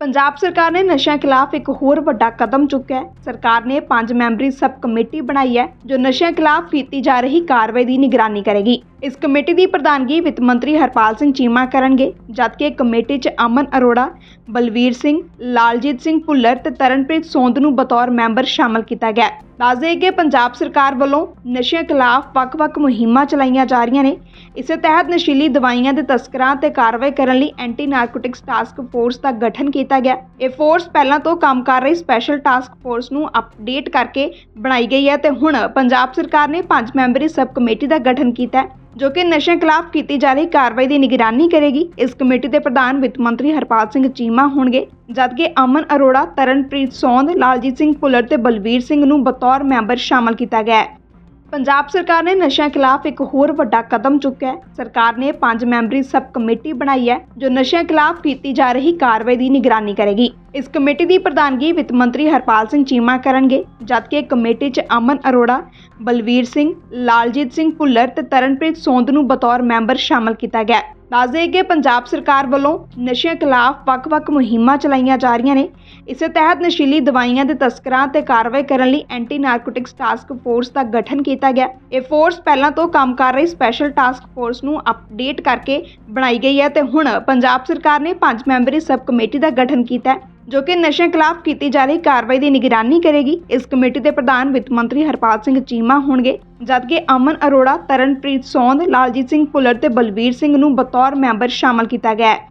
ਪੰਜਾਬ ਸਰਕਾਰ ਨੇ ਨਸ਼ਿਆਂ ਖਿਲਾਫ ਇੱਕ ਹੋਰ ਵੱਡਾ ਕਦਮ ਚੁੱਕਿਆ ਹੈ। ਸਰਕਾਰ ਨੇ ਪੰਜ ਮੈਂਬਰੀ ਸਬ ਕਮੇਟੀ ਬਣਾਈ ਹੈ, ਜੋ ਨਸ਼ਿਆਂ ਖਿਲਾਫ ਕੀਤੀ ਜਾ ਰਹੀ ਕਾਰਵਾਈ ਦੀ ਨਿਗਰਾਨੀ ਕਰੇਗੀ। ਇਸ ਕਮੇਟੀ ਦੀ ਪ੍ਰਧਾਨਗੀ ਵਿੱਤ ਮੰਤਰੀ ਹਰਪਾਲ ਸਿੰਘ ਚੀਮਾ ਕਰਨਗੇ ਜਦਕਿ ਕਮੇਟੀ 'ਚ ਅਮਨ ਅਰੋੜਾ, ਬਲਵੀਰ ਸਿੰਘ, ਲਾਲਜੀਤ ਸਿੰਘ ਭੁੱਲਰ ਤੇ ਤਰਨਪ੍ਰੀਤ ਸੋਂਦ ਨੂੰ ਬਤੌਰ ਮੈਂਬਰ ਸ਼ਾਮਲ ਕੀਤਾ ਗਿਆ। ਹੈ। ਕਿ ਪੰਜਾਬ ਸਰਕਾਰ ਵੱਲੋਂ ਨਸ਼ਿਆਂ ਖਿਲਾਫ ਵੱਖ-ਵੱਖ ਮੁਹਿੰਮਾਂ ਚਲਾਈਆਂ ਜਾ ਰਹੀਆਂ ਨੇ। ਇਸੇ ਤਹਿਤ ਨਸ਼ੀਲੀ ਦਵਾਈਆਂ ਦੇ ਤਸਕਰਾਂ ਤੇ ਕਾਰਵਾਈ ਕਰਨ ਲਈ ਐਂਟੀ ਨਾਰਕੋਟਿਕਸ ਟਾਸਕ ਫੋਰਸ ਦਾ ਗਠਨ ਕੀਤਾ ਗਿਆ। ਇਹ ਫੋਰਸ ਪਹਿਲਾਂ ਤੋਂ ਕੰਮ ਕਰ ਰਹੀ ਸਪੈਸ਼ਲ ਟਾਸਕ ਫੋਰਸ ਨੂੰ ਅਪਡੇਟ ਕਰਕੇ ਬਣਾਈ ਗਈ ਹੈ ਤੇ ਹੁਣ ਪੰਜਾਬ ਸਰਕਾਰ ਨੇ ਪੰਜ ਮੈਂਬਰੀ ਸਬ ਕਮੇਟੀ ਦਾ ਗਠਨ ਕੀਤਾ ਹੈ। ਜੋ ਕਿ ਨਸ਼ਿਆਂ ਖਿਲਾਫ ਕੀਤੀ ਜਾ ਰਹੀ ਕਾਰਵਾਈ ਦੀ ਨਿਗਰਾਨੀ ਕਰੇਗੀ। ਇਸ ਕਮੇਟੀ ਦੇ ਪ੍ਰਧਾਨ ਵਿੱਤ ਮੰਤਰੀ ਹਰਪਾਲ ਸਿੰਘ ਚੀਮਾ ਹੋਣਗੇ, ਜਦਕਿ ਅਮਨ ਅਰੋੜਾ, ਤਰਨਪ੍ਰੀਤ ਸੌਂਦ, ਲਾਲਜੀਤ ਸਿੰਘ ਭੁੱਲਰ ਤੇ ਬਲਬੀਰ ਸਿੰਘ ਨੂੰ ਬਤੌਰ ਮੈਂਬਰ ਸ਼ਾਮਲ ਕੀਤਾ ਗਿਆ ਹੈ। ਪੰਜਾਬ ਸਰਕਾਰ ਨੇ ਨਸ਼ਿਆਂ ਖਿਲਾਫ ਇੱਕ ਹੋਰ ਵੱਡਾ ਕਦਮ ਚੁੱਕਿਆ ਹੈ। ਸਰਕਾਰ ਨੇ ਪੰਜ ਮੈਂਬਰੀ ਸਬ ਕਮੇਟੀ ਬਣਾਈ ਹੈ, ਜੋ ਨਸ਼ਿਆਂ ਖਿਲਾਫ ਕੀਤੀ ਜਾ ਰਹੀ ਕਾਰਵਾਈ ਦੀ ਨਿਗਰਾਨੀ ਕਰੇਗੀ। ਇਸ ਕਮੇਟੀ ਦੀ ਪ੍ਰਧਾਨਗੀ ਵਿੱਤ ਮੰਤਰੀ ਹਰਪਾਲ ਸਿੰਘ ਚੀਮਾ ਕਰਨਗੇ, ਜਦਕਿ ਕਮੇਟੀ 'ਚ ਅਮਨ ਅਰੋੜਾ, ਬਲਵੀਰ ਸਿੰਘ, ਲਾਲਜੀਤ ਸਿੰਘ ਭੁੱਲਰ ਤੇ ਤਰਨਪ੍ਰੀਤ ਸੋਂਦ ਨੂੰ ਬਤੌਰ ਮੈਂਬਰ ਸ਼ਾਮਲ ਕੀਤਾ ਗਿਆ। ਹੈ ਦੱਸ ਦੇਈਏ ਕਿ ਪੰਜਾਬ ਸਰਕਾਰ ਵੱਲੋਂ ਨਸ਼ਿਆਂ ਖਿਲਾਫ ਵੱਖ-ਵੱਖ ਮੁਹਿੰਮਾਂ ਚਲਾਈਆਂ ਜਾ ਰਹੀਆਂ ਨੇ। ਇਸੇ ਤਹਿਤ ਨਸ਼ੀਲੀ ਦਵਾਈਆਂ ਦੇ ਤਸਕਰਾਂ ਤੇ ਕਾਰਵਾਈ ਕਰਨ ਲਈ ਐਂਟੀ ਨਾਰਕੋਟਿਕਸ ਟਾਸਕ ਫੋਰਸ ਦਾ ਗਠਨ ਕੀਤਾ ਗਿਆ। ਇਹ ਫੋਰਸ ਪਹਿਲਾਂ ਤੋਂ ਕੰਮ ਕਰ ਰਹੀ ਸਪੈਸ਼ਲ ਟਾਸਕ ਫੋਰਸ ਨੂੰ ਅਪਡੇਟ ਕਰਕੇ ਬਣਾਈ ਗਈ ਹੈ ਤੇ ਹੁਣ ਪੰਜਾਬ ਸਰਕਾਰ ਨੇ ਪੰਜ ਮੈਂਬਰੀ ਸਬ ਕਮੇਟੀ ਦਾ ਗਠਨ ਕੀਤਾ ਹੈ। ਜੋ ਕਿ ਨਸ਼ਿਆਂ ਖਿਲਾਫ ਕੀਤੀ ਜਾ ਰਹੀ ਕਾਰਵਾਈ ਦੀ ਨਿਗਰਾਨੀ ਕਰੇਗੀ। ਇਸ ਕਮੇਟੀ ਦੇ ਪ੍ਰਧਾਨ ਵਿੱਤ ਮੰਤਰੀ ਹਰਪਾਲ ਸਿੰਘ ਚੀਮਾ ਹੋਣਗੇ, ਜਦਕਿ ਅਮਨ ਅਰੋੜਾ, ਤਰਨਪ੍ਰੀਤ ਸੌਂਦ, ਲਾਲਜੀਤ ਸਿੰਘ ਭੁੱਲਰ ਤੇ ਬਲਵੀਰ ਸਿੰਘ ਨੂੰ ਬਤੌਰ ਮੈਂਬਰ ਸ਼ਾਮਲ ਕੀਤਾ ਗਿਆ ਹੈ।